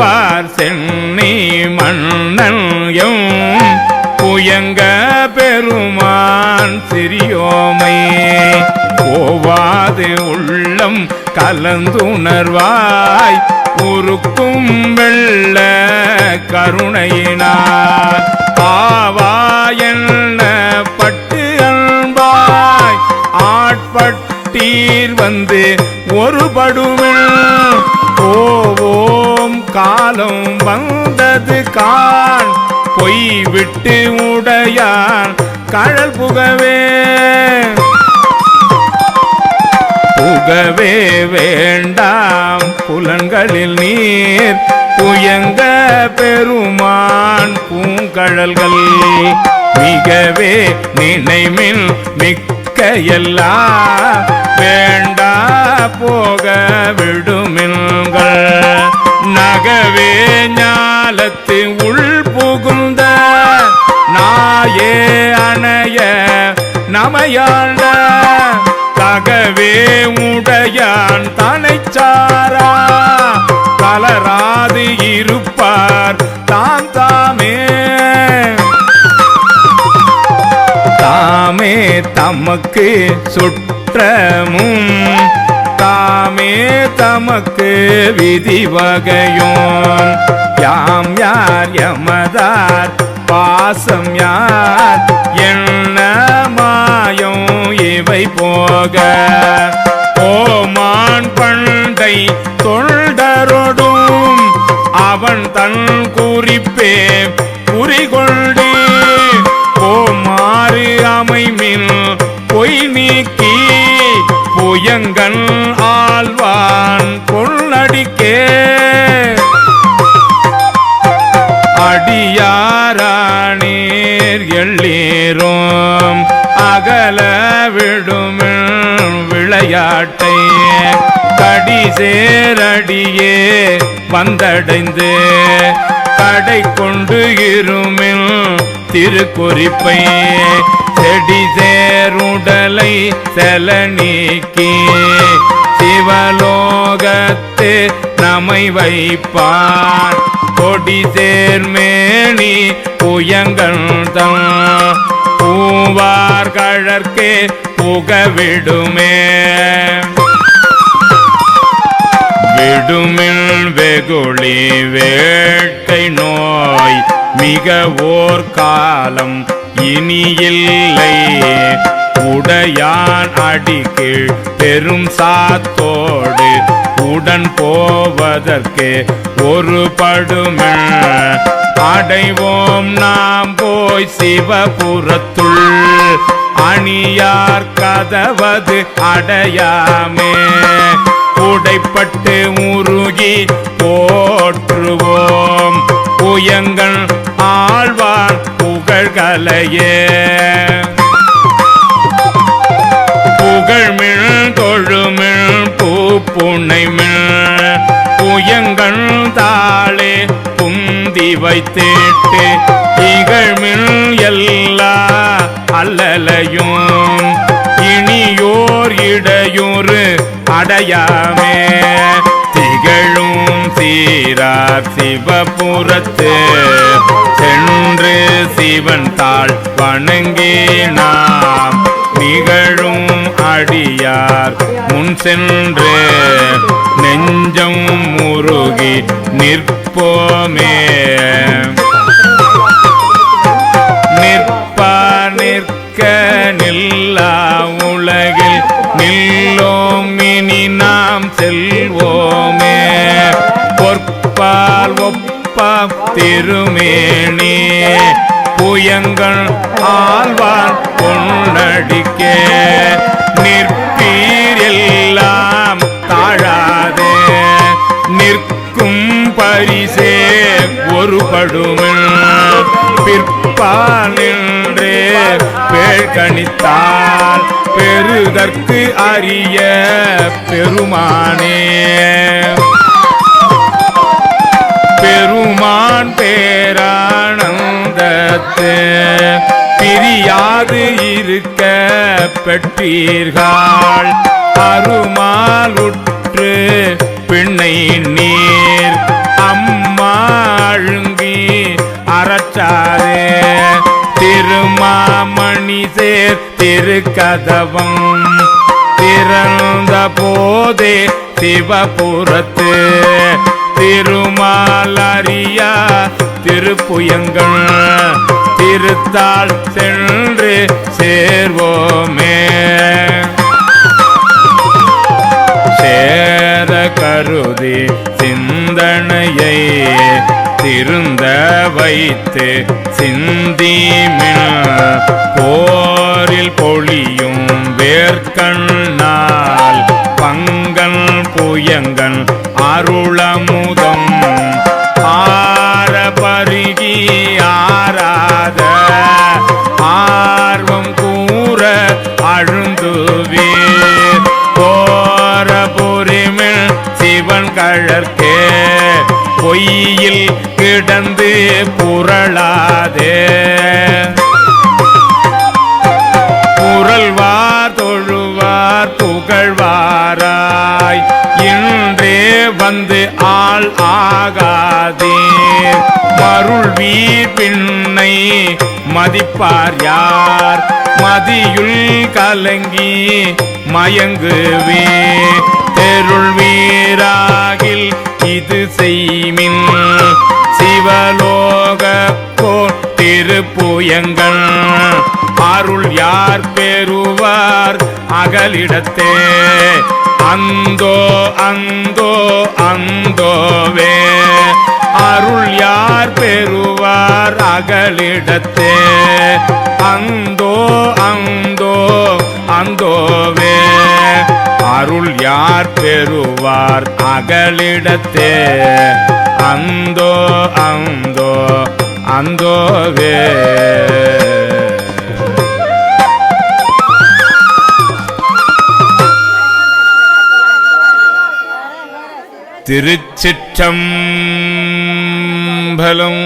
பூவார் சென்னி மன்னன் புயங்க பெருமான் சிறியோமை. ஓவாது உள்ளம் கலந்துணர்வாய் உருக்கும் வெள்ள கருணையினார். ஆவாயன்ன பட்டு அன்பாய் ஆட்பட்டீர் வந்து ஒரு படுவில் போவோம் காலம் வந்தது கான் பொய் விட்டு உடையான். கழல் புகவே. புகவே வேண்டாம். புலன்களில் நீர் புயங்க பெருமான். பூங்கழல்கள் மிகவே நினைமில் மிக்க எல்லா. வேண்டா போக விடுமின்கள் நகவே ஞாலத்தின் உள் புகுந்த நாயே அணைய நமையாண்ட தகவே உடையான் தனைச்சாரா? தளராது இருப்பார் தாம் தாமே. தாமே தமக்கு சுற்றமும் யாமே தமக்கு விதி வகையோன். யாம் யார் எமதார்? பாசம் யார்? என்ன மாயம் இவை போக. ஓமான் பண்டை தொண்டரொடும் அவன் தன் குறிப்பே குறிகொண்டே போமாறு அமைமின் பொய் நீக்கி புயங்கன் ஆழ்வான் பொருளடிக்கே அடியாரானீர் எள்ளீரும் அகல விடும் விளையாட்டை. கடி சேரடியே வந்தடைந்து கடை கொண்டு இருமின் திருக்குறிப்பை. செடி சேருடலை செல நீக்கி சிவலோகத்து நமை வைப்பார். கொடி சேர்மேனி புயங்கள்தம் பூவார் கழற்கு புகவிடுமே. விடுமில் வெகுளி வேட்டை நோய் மிக ஓர் காலம் இனி இல்லை உடையான் அடிக்கீழ் பெரும் சாத்தோடு உடன் போவதற்கு ஒரு படுமே அடைவோம் நாம் போய் சிவபுரத்துள். அணியார் கதவது அடையாமே. உடைப்பட்டு உருகி போற்றுவோம். புயங்கள் புகழ்கலையே புகழ்மிழ் தொழுமிழ் பூப்புனைமிழ் புயங்கள் தாளே புந்தி வைத்திட்டு திகழ்மிழ் எல்லா அல்லலையும். இனியோர் இடையூறு அடையாமே. சீரார் சிவபுரத்து. சென்று சிவன் தாழ் வணங்கினாம் நிகழும் அடியார் முன் சென்று நெஞ்சம் முருகி நிற்போமே. நிற்பா நிற்க நில்லா உலகில் நில்லோம் இனி நாம் செல்வோம். ஒப்பால் ஒப்பா திருமேனி. புயங்கள் ஆழ்வார் பொன்னடிக்க. நிற்பீர் எல்லாம் தாழாதே. நிற்கும் பரிசே ஒரு படுமில் நின்றே பேழ்கணித்தால் பெருதற்கு அறிய பெருமானே. பெருமான் பேரானந்தத்து. பிரியாது இருக்க பெற்றீர்கள். அருமாலுற்று பிணை நீர். அம்மாழுங்கி அறச்சாரே. திருமாமணி சேர் திருக்கதவம். திறந்த போதே சிவபுரத்து. திரு திருமாலரியா திருப்புயங்கள் திருத்தாள் சென்று சேர்வோமே. சேர கருதி சிந்தனையை திருந்த வைத்து சிந்திமின் போரில் பொழியும் வேர்க்கண்ணால் பங்கன் புயங்கன் அருளமுதம் அழுந்துவீர். போர பொறிமில் சிவன் கழற்கே பொய்யில் கிடந்து புரளாதே. புரள்வார் தொழுவார் புகழ்வாராய். இன்றே வந்து ஆள் ஆகாதே மருள் வீர் பின்னை மதிப்பார் யார்? மதியுள் கலங்கி மயங்குவே. தெருள் வீராகில் இது செய்மின் சிவலோக போர் திருப்புயங்கள். அருள் யார் பெறுவார் அகலிடத்தே. அந்தோ அந்தோ அந்தோவே. அருள் யார் பெறுவார் அகலிடத்தே. அந்தோ அந்தோ அந்தோவே. அருள் யார் பெறுவார் அகலிடத்தே? அந்தோ அந்தோ அந்தோவே. திருச்சிற்றம்பலம்